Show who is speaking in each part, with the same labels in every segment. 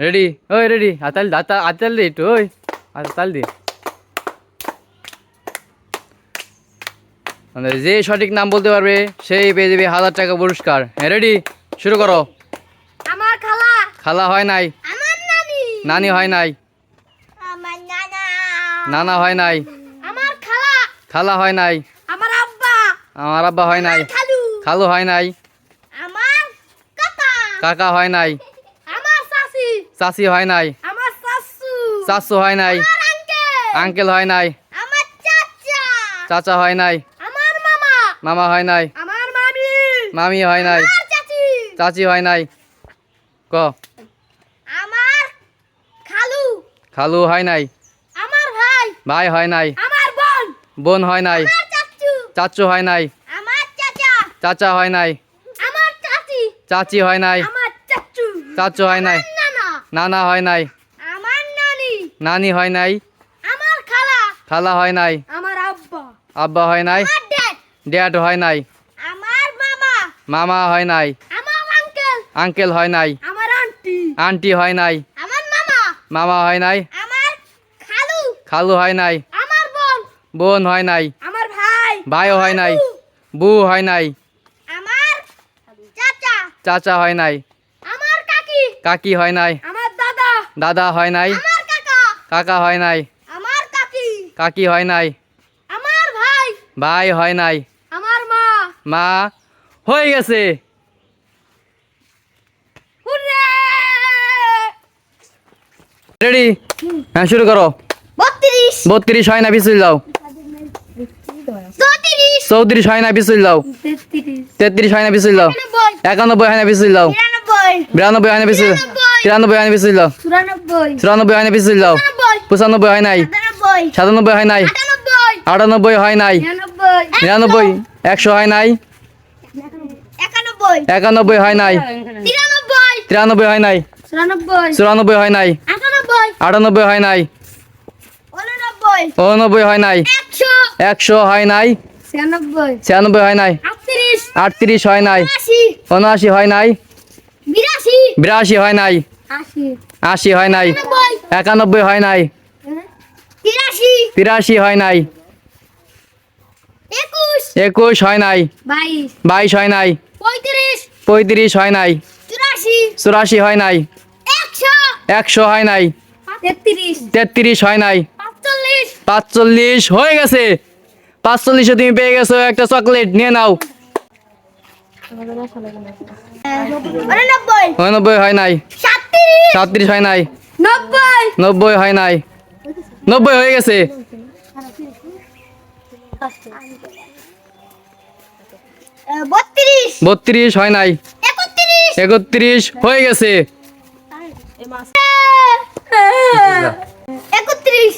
Speaker 1: Ready ওই ready আতাল আতা আতাল দি একটু ওই আতাল দি মানে যে সঠিক নাম বলতে পারবে সেই পেয়ে যাবে হাজার টাকা পুরস্কার। হ্যাঁ রেডি শুরু করো।
Speaker 2: আমার খালা।
Speaker 1: খালা হয় নাই।
Speaker 2: আমার নানি।
Speaker 1: নানি হয় নাই।
Speaker 2: আমার নানা।
Speaker 1: নানা হয় নাই।
Speaker 2: আমার খালা।
Speaker 1: খালা হয় নাই।
Speaker 2: আমার আব্বা।
Speaker 1: আমার আব্বা হয় নাই।
Speaker 2: খালু।
Speaker 1: খালু হয় নাই।
Speaker 2: আমার কাকা।
Speaker 1: কাকা হয় নাই। চাচি হয় নাই চাচু হয় নাই
Speaker 2: আমার আঙ্কেল
Speaker 1: আঙ্কেল হয় নাই
Speaker 2: আমার চাচা
Speaker 1: চাচা হয় নাই
Speaker 2: আমার মামা
Speaker 1: মামা হয় নাই
Speaker 2: আমার মামি
Speaker 1: মামি হয় নাই
Speaker 2: আমার চাচি
Speaker 1: চাচি হয় নাই ক
Speaker 2: আমার খালু
Speaker 1: খালু হয় নাই
Speaker 2: আমার ভাই
Speaker 1: ভাই হয় নাই
Speaker 2: আমার বোন
Speaker 1: বোন হয় নাই
Speaker 2: আমার চাচু
Speaker 1: চাচু হয় নাই
Speaker 2: আমার চাচা
Speaker 1: চাচা হয় নাই
Speaker 2: আমার চাচি
Speaker 1: চাচি হয় নাই
Speaker 2: আমার চাচু
Speaker 1: চাচু হয় নাই
Speaker 2: নানা
Speaker 1: নানা হয় নাই
Speaker 2: আমার নানি
Speaker 1: নানি হয় নাই
Speaker 2: আমার খালা
Speaker 1: খালা হয় নাই
Speaker 2: আমার আব্বা
Speaker 1: আব্বা হয় নাই
Speaker 2: ড্যাড
Speaker 1: ড্যাড হয় নাই
Speaker 2: আমার মামা
Speaker 1: মামা হয় নাই
Speaker 2: আমার আঙ্কেল
Speaker 1: আঙ্কেল হয় নাই
Speaker 2: আমার আন্টি
Speaker 1: আন্টি হয় নাই
Speaker 2: আমার মামা
Speaker 1: মামা হয় নাই
Speaker 2: আমার খালু
Speaker 1: খালু হয় নাই
Speaker 2: আমার বোন
Speaker 1: বোন হয় নাই
Speaker 2: আমার ভাই
Speaker 1: ভাইও হয় নাই বউ হয় নাই
Speaker 2: আমার চাচা
Speaker 1: চাচা হয় নাই
Speaker 2: আমার কাকি
Speaker 1: কাকি হয় নাই
Speaker 2: দাদা
Speaker 1: হয় নাই।
Speaker 2: কাকা।
Speaker 1: কাকা হয় নাই।
Speaker 2: আমার কাকি।
Speaker 1: কাকি হয় নাই।
Speaker 2: আমার ভাই।
Speaker 1: ভাই হয় নাই।
Speaker 2: আমার মা।
Speaker 1: মা হয়ে গেছে। রেডি হ্যাঁ শুরু করো।
Speaker 2: বত্রিশ।
Speaker 1: বত্রিশ হয় না পিছুল যাও
Speaker 2: চৌত্রিশ।
Speaker 1: হয় না পিছুল যাও
Speaker 2: তেত্রিশ।
Speaker 1: হয় না পিছুল যাও
Speaker 2: একানব্বই।
Speaker 1: হয় না পিছুল যাও
Speaker 2: বিরানব্বই
Speaker 1: বিরানব্বই হয় না পিছুল তিরানব্বই হয় না পিছুল যাও
Speaker 2: চুরানব্বই
Speaker 1: হয় না যাও
Speaker 2: আটানব্বই
Speaker 1: পঁচানব্বই হয় নাই
Speaker 2: সাতানব্বই
Speaker 1: হয় নাই
Speaker 2: আটানব্বই
Speaker 1: হয় নাই
Speaker 2: নিরানব্বই
Speaker 1: একশো হয় নাই
Speaker 2: একানব্বই
Speaker 1: হয় নাই
Speaker 2: তিরানব্বই
Speaker 1: হয় নাই
Speaker 2: চুরানব্বই
Speaker 1: হয় নাই
Speaker 2: আটানব্বই
Speaker 1: হয় নাই
Speaker 2: উননব্বই
Speaker 1: হয় নাই
Speaker 2: একশো
Speaker 1: হয় নাই
Speaker 2: ছিয়ানব্বই
Speaker 1: হয় নাই
Speaker 2: আটত্রিশ
Speaker 1: হয় নাই
Speaker 2: আশি
Speaker 1: উনআশি হয় নাই
Speaker 2: বিরাশি
Speaker 1: হয় নাই
Speaker 2: আশি
Speaker 1: হয় নাই একানব্বই হয় নাই
Speaker 2: তিরাশি
Speaker 1: হয় নাই
Speaker 2: একুশ
Speaker 1: হয় নাই
Speaker 2: বাইশ
Speaker 1: হয় নাই
Speaker 2: পঁয়ত্রিশ
Speaker 1: হয় নাই
Speaker 2: চুরাশি
Speaker 1: হয় নাই
Speaker 2: একশো
Speaker 1: হয় নাই
Speaker 2: তেত্রিশ
Speaker 1: হয় নাই
Speaker 2: পাঁচচল্লিশ
Speaker 1: হয়ে গেছে পাঁচচল্লিশে তুমি পেয়ে গেছো একটা চকলেট নিয়ে নাও
Speaker 2: উননব্বই
Speaker 1: হয় নাই
Speaker 2: সাতত্রিশ
Speaker 1: হয় নাই
Speaker 2: নব্বই
Speaker 1: হয় নাই নব্বই হয়ে গেছে
Speaker 2: বত্রিশ
Speaker 1: হয় নাই
Speaker 2: একত্রিশ
Speaker 1: হয়ে গেছে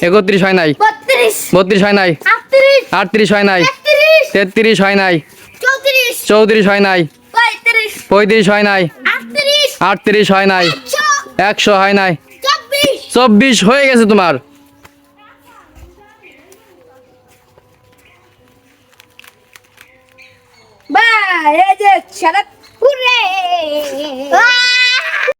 Speaker 2: একত্রিশ
Speaker 1: হয় নাই
Speaker 2: বত্রিশ
Speaker 1: হয় নাই
Speaker 2: আটত্রিশ
Speaker 1: হয় নাই তেত্রিশ হয় নাই
Speaker 2: চৌত্রিশ
Speaker 1: হয় নাই
Speaker 2: পঁয়ত্রিশ
Speaker 1: হয় নাই
Speaker 2: আটত্রিশ
Speaker 1: হয় নাই
Speaker 2: একশো
Speaker 1: হয় নাই।
Speaker 2: চব্বিশ।
Speaker 1: হয়ে গেছে তোমার।
Speaker 2: বা